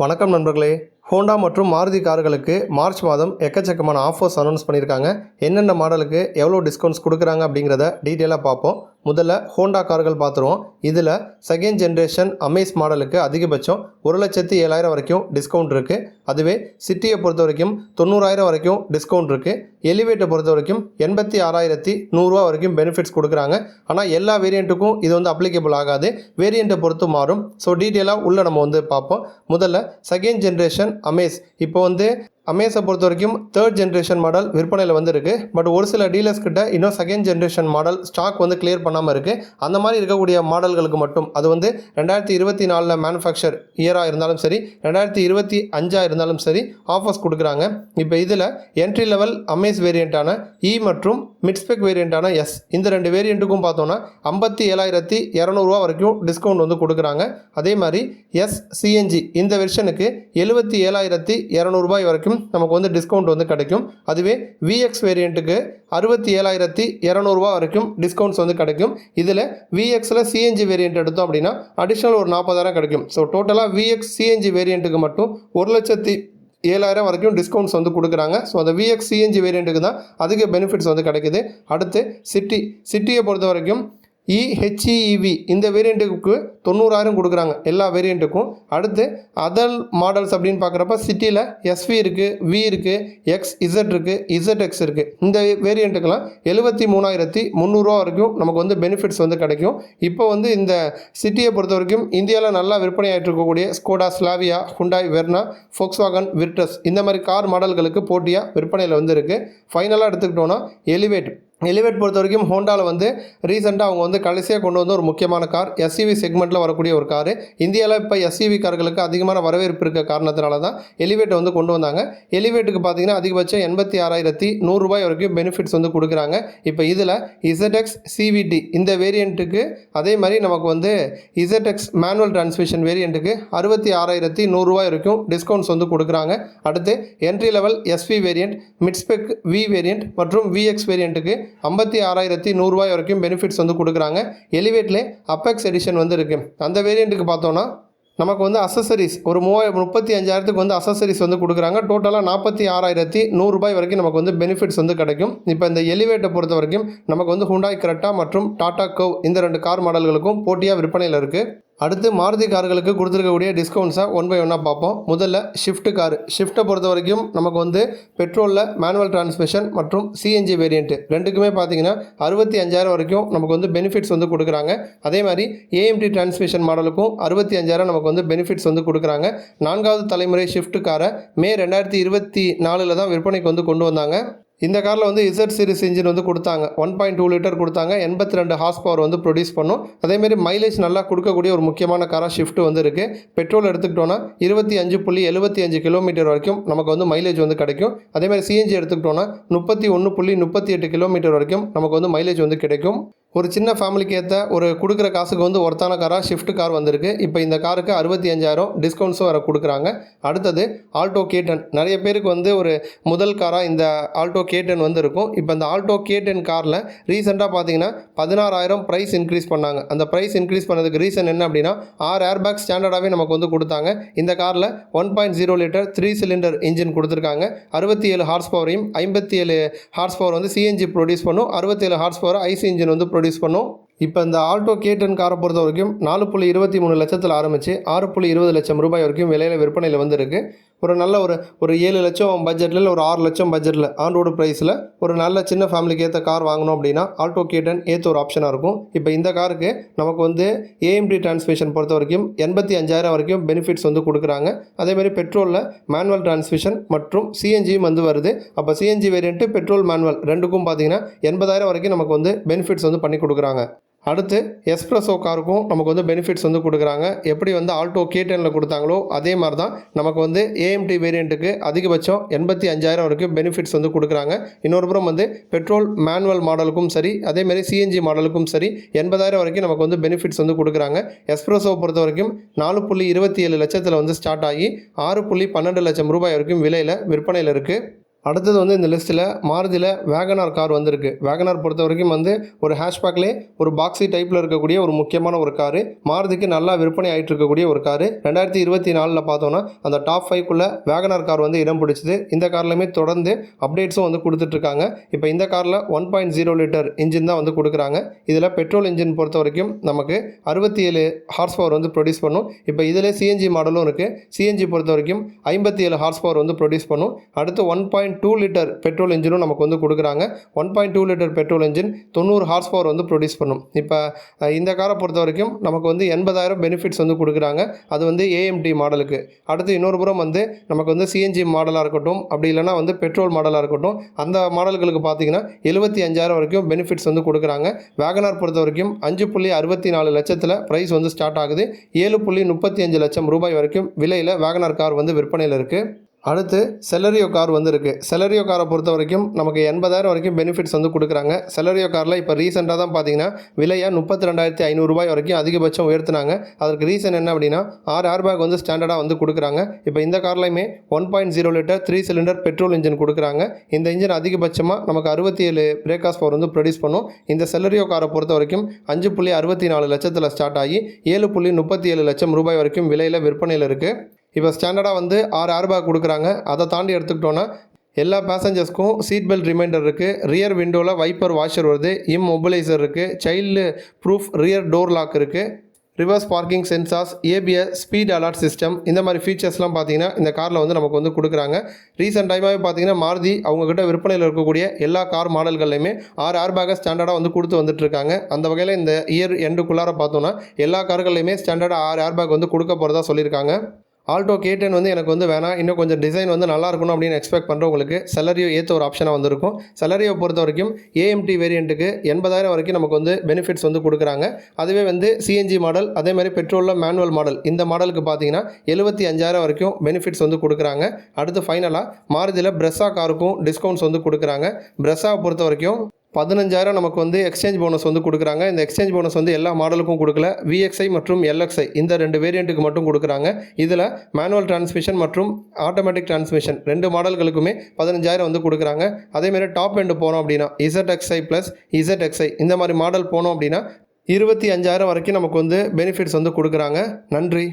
வணக்கம் நண்பர்களே. ஹோண்டா மற்றும் மாருதி கார்களுக்கு மார்ச் மாதம் எக்கச்சக்கமான ஆஃபர்ஸ் அனௌன்ஸ் பண்ணியிருக்காங்க. என்னென்ன மாடலுக்கு எவ்வளோ டிஸ்கவுண்ட்ஸ் கொடுக்குறாங்க அப்படிங்கிறத டீட்டெயிலாக பார்ப்போம். முதல்ல ஹோண்டா கார்கள் பார்த்துருவோம். இதில் செகண்ட் ஜென்ரேஷன் அமேஸ் மாடலுக்கு அதிகபட்சம் ஒரு லட்சத்தி ஏழாயிரம் வரைக்கும் டிஸ்கவுண்ட் இருக்குது அதுவே சிட்டியை பொறுத்த வரைக்கும் தொண்ணூறாயிரம் வரைக்கும் டிஸ்கவுண்ட் இருக்குது எலிவேட்டை பொறுத்த வரைக்கும் எண்பத்தி ஆறாயிரத்தி நூறுரூவா வரைக்கும் பெனிஃபிட்ஸ் கொடுக்குறாங்க. ஆனால் எல்லா வேரியண்ட்டுக்கும் இது வந்து அப்ளிகபிள் ஆகாது. வேரியண்ட்டை பொறுத்து மாறும். ஸோ டீட்டெயிலாக உள்ளே நம்ம வந்து பார்ப்போம். முதல்ல செகண்ட் ஜென்ரேஷன் அமேஸ். இப்போ வந்து அமேஸை பொறுத்த வரைக்கும் தேர்ட் ஜென்ரேஷன் மாடல் விற்பனையில் வந்துருக்கு. பட் ஒரு சில டீலர்ஸ் கிட்ட இன்னும் செகண்ட் ஜென்ரேஷன் மாடல் ஸ்டாக் வந்து கிளியர் பண்ணாமல் இருக்குது அந்த மாதிரி இருக்கக்கூடிய மாடல்களுக்கு மட்டும் அது வந்து ரெண்டாயிரத்தி இருபத்தி நாலில் மேனுஃபேக்சர் இயராக இருந்தாலும் சரி ரெண்டாயிரத்தி இருபத்தி அஞ்சாக இருந்தாலும் சரி ஆஃபர்ஸ் கொடுக்குறாங்க. இப்போ இதில் என்ட்ரி லெவல் அமேஸ் வேரியண்ட்டான இ மற்றும் மிட்ஸ்பெக் வேரியண்ட்டான எஸ் இந்த ரெண்டு வேரியண்ட்டுக்கும் பார்த்தோன்னா ஐம்பத்தி ஏழாயிரத்தி இரநூறுவா வரைக்கும் டிஸ்கவுண்ட் வந்து கொடுக்குறாங்க. அதே மாதிரி எஸ் சிஎன்ஜி இந்த வெர்ஷனுக்கு எழுபத்தி ஏழாயிரத்தி இரநூறுபாய் வரைக்கும் நமக்கு வந்து டிஸ்கவுண்ட் வந்து கிடைக்கும். அதுவே விஎக்ஸ் வேரியண்ட்டுக்கு அறுபத்தி ஏழாயிரத்தி இரநூறுவா வரைக்கும் டிஸ்கவுண்ட்ஸ் வந்து கிடைக்கும். இதில் விஎக்ஸில் சிஎன்ஜி வேரியண்ட் எடுத்தோம் அப்படின்னா அடிஷ்னல் ஒரு நாற்பதாயிரம் கிடைக்கும். ஸோ டோட்டலாக விஎக்ஸ் சிஎன்ஜி வேரியண்ட்டுக்கு மட்டும் ஒரு லட்சத்தி ஏழாயிரம் வரைக்கும் டிஸ்கவுண்ட்ஸ் வந்து கொடுக்குறாங்க. ஸோ அந்த விஎக்ஸ் சிஎன்ஜி வேரியண்ட்டுக்கு தான் அதிக பெனிஃபிட்ஸ் வந்து கிடைக்குது. அடுத்து சிட்டி சிட்டியை பொறுத்த வரைக்கும் இஹெச்இவி இஹெச்இஇவி இந்த வேரியண்ட்டுக்கு தொண்ணூறாயிரம் கொடுக்குறாங்க. எல்லா வேரியண்ட்டுக்கும் அடுத்து அதர் மாடல்ஸ் அப்படின்னு பார்க்குறப்ப சிட்டியில் எஸ்வி இருக்குது வி இருக்குது எக்ஸ் இசட் இருக்குது இசட் எக்ஸ் இருக்குது இந்த வேரியண்ட்டுக்கெல்லாம் எழுபத்தி மூணாயிரத்தி முந்நூறுரூவா வரைக்கும் நமக்கு வந்து பெனிஃபிட்ஸ் வந்து கிடைக்கும். இப்போ வந்து இந்த சிட்டியை பொறுத்த வரைக்கும் இந்தியாவில் நல்லா விற்பனை ஆகிட்டு இருக்கக்கூடிய Skoda Slavia Hyundai Verna Volkswagen Virtus இந்த மாதிரி கார் மாடல்களுக்கு போட்டியாக விற்பனையில் வந்து இருக்குது ஃபைனலாக எடுத்துக்கிட்டோன்னா எலிவேட் எலிவேட் பொறுத்த வரைக்கும் ஹோண்டாவில் வந்து ரீசெண்டாக அவங்க வந்து கடைசியாக கொண்டு வந்த ஒரு முக்கியமான கார் எஸ்யூவி செக்மெண்ட்டில் வரக்கூடிய ஒரு கார் இந்தியாவில் இப்போ எஸ்யூவி கார்களுக்கு அதிகமான வரவேற்பு இருக்க காரணத்தினால தான் எலிவேட் வந்து கொண்டு வந்தாங்க. எலிவேட்டுக்கு பார்த்தீங்கன்னா அதிகபட்சம் எண்பத்தி ஆறாயிரத்தி நூறுரூபாய் வரைக்கும் பெனிஃபிட்ஸ் வந்து கொடுக்குறாங்க. இப்போ இதில் இசட்எக்ஸ் சிவிடி இந்த வேரியண்ட்டுக்கு அதே மாதிரி நமக்கு வந்து இசட்எக்ஸ் மேனுவல் டிரான்ஸ்மிஷன் வேரியண்ட்டுக்கு அறுபத்தி ஆறாயிரத்தி நூறுரூவாய் வரைக்கும் டிஸ்கவுண்ட்ஸ் வந்து கொடுக்குறாங்க. அடுத்து entry level S V variant mid spec V variant மற்றும் விஎக்ஸ் வேரியண்ட்டுக்கு ஐம்பத்தி ஆறாயிரத்தி நூறுரூவாய் வரைக்கும் பெனிஃபிட்ஸ் வந்து கொடுக்குறாங்க. எலிவேட்லே அப்பெக்ஸ் எடிஷன் வந்து இருக்குது அந்த வேரியண்ட்டுக்கு பார்த்தோன்னா நமக்கு வந்து அசசரிஸ் ஒரு மூவாய் முப்பத்தி அஞ்சாயிரத்துக்கு வந்து அசசரிஸ் வந்து கொடுக்குறாங்க. டோட்டலாக நாற்பத்தி ஆறாயிரத்தி நூறுரூபாய் வரைக்கும் நமக்கு வந்து பெனிஃபிட்ஸ் வந்து கிடைக்கும். இப்போ இந்த எலிவேட்டை பொறுத்த வரைக்கும் நமக்கு வந்து ஹுண்டாய் கிரெட்டா மற்றும் டாடா கவ் இந்த ரெண்டு கார் மாடல்களுக்கும் போட்டியாக விற்பனையில் இருக்குது அடுத்து மாருதி கார்களுக்கு கொடுத்துருக்கக்கூடிய டிஸ்கவுண்ட்ஸை ஒன் பை ஒன்னாக பார்ப்போம். முதல்ல ஷிஃப்ட் கார் ஷிஃப்ட்டை பொறுத்த வரைக்கும் நமக்கு வந்து பெட்ரோலில் மேனுவல் டிரான்ஸ்மிஷன் மற்றும் சிஎன்ஜி வேரியண்ட்டு ரெண்டுக்குமே பார்த்தீங்கன்னா அறுபத்தி அஞ்சாயிரம் வரைக்கும் நமக்கு வந்து பெனிஃபிட்ஸ் வந்து கொடுக்குறாங்க. அதே மாதிரி ஏஎம்டி டிரான்ஸ்மிஷன் மாடலுக்கும் அறுபத்தி அஞ்சாயிரம் நமக்கு வந்து பெனிஃபிட்ஸ் வந்து கொடுக்குறாங்க. நான்காவது தலைமுறை ஷிஃப்ட் காரை மே ரெண்டாயிரத்தி இருபத்தி நாலில் தான் விற்பனைக்கு வந்து கொண்டு வந்தாங்க. இந்த காரில் வந்து இசட் சீரிஸ் இன்ஜின் வந்து கொடுத்தாங்க. ஒன் பாயிண்ட் டூ லிட்டர் கொடுத்தாங்க. எண்பத்தி ரெண்டு ஹார்ஸ் பவர் வந்து ப்ரொடியூஸ் பண்ணும். அதேமாரி மைலேஜ் நல்லா கொடுக்கக்கூடிய ஒரு முக்கியமான காராக ஷிஃப்ட் வந்து இருக்குது பெட்ரோல் எடுத்துக்கிட்டோன்னா இருபத்தி அஞ்சு புள்ளி எழுபத்தி அஞ்சு கிலோமீட்டர் வரைக்கும் நமக்கு வந்து மைலேஜ் வந்து கிடைக்கும். அதேமாதிரி சிஎன்ஜி எடுத்துக்கிட்டோன்னா முப்பத்தி ஒன்று புள்ளி முப்பத்தி எட்டு கிலோமீட்டர் வரைக்கும் நமக்கு வந்து மைலேஜ் வந்து கிடைக்கும். ஒரு சின்ன ஃபேமிலிக்கு ஏற்ற ஒரு கொடுக்குற காசுக்கு வந்து ஒருத்தான காராக ஷிஃப்ட் கார் வந்திருக்கு. இப்போ இந்த காருக்கு அறுபத்தி அஞ்சாயிரம் டிஸ்கவுண்ட்ஸும் வர கொடுக்குறாங்க. அடுத்தது ஆல்டோ கேட்டன் நிறைய பேருக்கு வந்து ஒரு முதல் காராக இந்த ஆல்டோ கேட்டன் வந்து இருக்கும் இப்போ இந்த ஆல்டோ கேட்டன் காரில் ரீசெண்டாக பார்த்தீங்கன்னா பதினாறாயிரம் ப்ரைஸ் இன்க்ரீஸ் பண்ணாங்க. அந்த ப்ரைஸ் இன்க்ரீஸ் பண்ணதுக்கு ரீசன் என்ன அப்படின்னா ஆறு ஏர்பேக் ஸ்டாண்டர்டாகவே நமக்கு வந்து கொடுத்தாங்க. இந்த காரில் one point zero litre three cylinder engine கொடுத்துருக்காங்க. அறுபத்தி ஏழு ஹார்ஸ் பவரையும் ஐம்பத்தி ஏழு ஹார்ஸ் பவர் வந்து சிஎன்ஜி ப்ரொடியூஸ் பண்ணும். அறுபத்தேழு horse power I C engine வந்து ப்ரொடியூஸ் பண்ணும். இப்போ இந்த ஆல்டோ கேட்டன் காரை பொறுத்த வரைக்கும் நாலு புள்ளி இருபத்தி மூணு லட்சத்தில் ஆரம்பித்து ஆறு புள்ளி இருபது லட்சம் ரூபாய் வரைக்கும் விலையில் விற்பனையில் வந்திருக்கு. ஒரு நல்ல ஒரு ஒரு ஏழு லட்சம் பட்ஜெட்டில் இல்லை ஒரு ஆறு லட்சம் பட்ஜெட்டில் ஆன் ரோடு ப்ரைஸில் ஒரு நல்ல சின்ன ஃபேமிலிக்கு ஏற்ற கார் வாங்கணும் அப்படின்னா ஆல்டோ கேட்டன் ஏற்ற ஒரு ஆப்ஷனாக இருக்கும். இப்போ இந்த காருக்கு நமக்கு வந்து ஏஎம்டி டிரான்ஸ்மிஷன் பொறுத்த வரைக்கும் எண்பத்தி அஞ்சாயிரம் வரைக்கும் பெனிஃபிட்ஸ் வந்து கொடுக்குறாங்க. அதேமாதிரி பெட்ரோலில் மேனுவல் டிரான்ஸ்மிஷன் மற்றும் சிஎன்ஜியும் வந்து வருது. அப்போ சிஎன்ஜி வேரியண்ட்டு பெட்ரோல் மேனுவல் ரெண்டுக்கும் பார்த்தீங்கன்னா எண்பதாயிரம் வரைக்கும் நமக்கு வந்து பெனிஃபிட்ஸ் வந்து பண்ணி கொடுக்குறாங்க. அடுத்து எஸ்ப்ரெஸோ காருக்கும் நமக்கு வந்து பெனிஃபிட்ஸ் வந்து கொடுக்குறாங்க. எப்படி வந்து ஆல்டோ கேட்டனில் கொடுத்தாங்களோ அதே மாதிரி தான் நமக்கு வந்து ஏஎம்டி வேரியண்ட்டுக்கு அதிகபட்சம் எண்பத்தி அஞ்சாயிரம் வரைக்கும் பெனிஃபிட்ஸ் வந்து கொடுக்குறாங்க. இன்னொரு புறம் வந்து பெட்ரோல் மேனுவல் மாடலுக்கும் சரி அதேமாதிரி சிஎன்ஜி மாடலுக்கும் சரி எண்பதாயிரம் வரைக்கும் நமக்கு வந்து பெனிஃபிட்ஸ் வந்து கொடுக்குறாங்க. எஸ்ப்ரெஸோ பொறுத்த வரைக்கும் நாலு புள்ளி இருபத்தி ஏழு லட்சத்தில் வந்து ஸ்டார்ட் ஆகி ஆறு புள்ளி பன்னெண்டு லட்சம் ரூபாய் வரைக்கும் விலையில் விற்பனையில் இருக்குது அடுத்தது வந்து இந்த லிஸ்ட்டில் மாருதியில் வேகனார் கார் வந்திருக்கு. வேகனார் பொறுத்த வரைக்கும் வந்து ஒரு ஹேஷ்பேக்லேயே ஒரு பாக்ஸி டைப்பில் இருக்கக்கூடிய ஒரு முக்கியமான ஒரு காரு மாருதிக்கு நல்லா விற்பனை ஆகிட்டு இருக்கக்கூடிய ஒரு காரு ரெண்டாயிரத்தி இருபத்தி நாலில் பார்த்தோன்னா அந்த டாப் ஃபைவ்க்குள்ளே வேகனார் கார் வந்து இடம் பிடிச்சிது. இந்த கார்லையுமே தொடர்ந்து அப்டேட்ஸும் வந்து கொடுத்துட்ருக்காங்க இப்போ இந்த காரில் one point zero litre engine தான் வந்து கொடுக்குறாங்க. இதில் பெட்ரோல் இன்ஜின் பொறுத்த வரைக்கும் நமக்கு அறுபத்தி ஏழு ஹார்ஸ் பவர் வந்து ப்ரொடியூஸ் பண்ணும். இப்போ இதில் சிஎன்ஜி மாடலும் இருக்குது சிஎன்ஜி பொறுத்த வரைக்கும் ஐம்பத்தி ஏழு ஹார்ஸ் பவர் வந்து ப்ரொடியூஸ் பண்ணும். அடுத்து one point two litre petrol இன்ஜினும் நமக்கு வந்து கொடுக்குறாங்க. One point two litre petrol engine தொண்ணூறு ஹார்ஸ் பவர் வந்து ப்ரொடியூஸ் பண்ணும். இப்போ இந்த காரை பொறுத்த வரைக்கும் நமக்கு வந்து எண்பதாயிரம் பெனிஃபிட்ஸ் வந்து கொடுக்குறாங்க. அது வந்து ஏஎம்டி மாடலுக்கு அடுத்து இன்னொரு புறம் வந்து நமக்கு வந்து சிஎன்ஜி மாடலாக இருக்கட்டும் அப்படி இல்லைனா வந்து பெட்ரோல் மாடலாக இருக்கட்டும் அந்த மாடல்களுக்கு பார்த்தீங்கன்னா எழுபத்தி அஞ்சாயிரம் வரைக்கும் பெனிஃபிட்ஸ் வந்து கொடுக்குறாங்க. வேகனார் பொறுத்த வரைக்கும் அஞ்சு புள்ளி அறுபத்தி நாலு லட்சத்தில் ப்ரைஸ் வந்து ஸ்டார்ட் ஆகுது. ஏழு புள்ளி முப்பத்தி அஞ்சு லட்சம் ரூபாய் வரைக்கும் விலையில் வேகனார் கார் வந்து விற்பனையில் இருக்குது அடுத்து செலரியோ கார் வந்துருக்கு. செலரியோ காரை பொறுத்த வரைக்கும் நமக்கு எண்பதாயிரம் வரைக்கும் பெனிஃபிட்ஸ் வந்து கொடுக்குறாங்க. செலரியோ காரில் இப்போ ரீசெண்டாக தான் பார்த்தீங்கன்னா விலையாக முப்பத்தி ரெண்டாயிரத்தி ஐநூறுரூபாய் வரைக்கும் அதிகபட்சம் உயர்த்தினாங்க. அதற்கு ரீசன் என்ன அப்படின்னா ஆறு ஏர் பேக் வந்து ஸ்டாண்டர்டாக வந்து கொடுக்குறாங்க. இப்போ இந்த கார்லையுமே one point zero litre three cylinder petrol engine கொடுக்குறாங்க. இந்த இன்ஜின் அதிகபட்சமாக நமக்கு அறுபத்தி ஏழு பிரேக்காஸ் பவர் வந்து ப்ரொடியூஸ் பண்ணும். இந்த செலரியோ காரை பொறுத்த வரைக்கும் அஞ்சு புள்ளி அறுபத்தி நாலு லட்சத்தில் ஸ்டார்ட் ஆகி ஏழு புள்ளி முப்பத்தி ஏழு லட்சம் ரூபாய் வரைக்கும் விலையில் விற்பனையில் இருக்குது இப்போ ஸ்டாண்டர்டாக வந்து ஆறு ஏர்பேக் கொடுக்குறாங்க. அதை தாண்டி எடுத்துக்கிட்டோன்னா எல்லா பேசஞ்சர்ஸ்க்கும் சீட் பெல்ட் ரிமைண்டர் இருக்குது ரியர் விண்டோவில் வைப்பர் வாஷர் வருது. இம்மொபிலைசர் இருக்குது child proof rear door lock இருக்குது reverse parking sensors A B S speed alert system இந்த மாதிரி ஃபீச்சர்ஸ்லாம் பார்த்தீங்கன்னா இந்த காரில் வந்து நமக்கு வந்து கொடுக்குறாங்க. ரீசெண்ட் டைமாகவே பார்த்தீங்கன்னா மாருதி அவங்கக்கிட்ட விற்பனையில் இருக்கக்கூடிய எல்லா கார் மாடல்கள்லையுமே ஆறு ஏர் பேக்கை ஸ்டாண்டர்டாக வந்து கொடுத்து வந்துட்டுருக்காங்க. அந்த வகையில் இந்த இயர் எண்டுக்குள்ளார பார்த்தோன்னா எல்லா கார்கள்லையுமே ஸ்டாண்டர்டாக ஆறு ஏர் பேக் வந்து கொடுக்க போகிறதா சொல்லியிருக்காங்க. ஆல்டோ கேட்டன் வந்து எனக்கு வந்து வேணாம். இன்னும் கொஞ்சம் டிசைன் வந்து நல்லா இருக்கணும் அப்படின்னு எக்ஸ்பெக்ட் பண்ணுறவங்களுக்கு செலரியோ ஏற்ற ஒரு ஆப்ஷனாக வந்திருக்கும். செலரியோ பொறுத்த வரைக்கும் ஏஎம்டி வேரியண்ட்டுக்கு எண்பதாயிரம் வரைக்கும் நமக்கு வந்து பெனிஃபிட்ஸ் வந்து கொடுக்குறாங்க. அதுவே வந்து சிஎன்ஜி மாடல் அதே மாதிரி பெட்ரோலில் மேனுவல் மாடல் இந்த மாடலுக்கு பார்த்தீங்கன்னா எழுபத்தி அஞ்சாயிரம் வரைக்கும் பெனிஃபிட்ஸ் வந்து கொடுக்குறாங்க. அடுத்து ஃபைனலாக மாருதியில் பிரெஸ்ஸா காருக்கும் டிஸ்கவுண்ட்ஸ் வந்து கொடுக்குறாங்க. பிரெஸ்ஸாவை பொறுத்த வரைக்கும் பதினஞ்சாயிரம் நமக்கு வந்து எக்ஸ்சேஞ்ச் போனஸ் வந்து கொடுக்குறாங்க. இந்த எக்ஸ்சேஞ்ச் போனஸ் வந்து எல்லா மாடலுக்கும் கொடுக்கல. விஎக்ஸ்ஐ மற்றும் எல்எக்ஸ்ஐ இந்த ரெண்டு வேரியண்ட்டுக்கு மட்டும் கொடுக்குறாங்க. இதில் மேனுவல் டிரான்ஸ்மிஷன் மற்றும் ஆட்டோமேட்டிக் டிரான்ஸ்மிஷன் ரெண்டு மாடல்களுக்குமே பதினஞ்சாயிரம் வந்து கொடுக்குறாங்க. அதேமாதிரி டாப் எண்டு போனோம் அப்படின்னா இசட்எக்ஸ்ஐ ப்ளஸ் இசட்எக்ஸ்ஐ இந்த மாதிரி மாடல் போனோம் அப்படின்னா இருபத்தி அஞ்சாயிரம் வரைக்கும் நமக்கு வந்து பெனிஃபிட்ஸ் வந்து கொடுக்குறாங்க. நன்றி.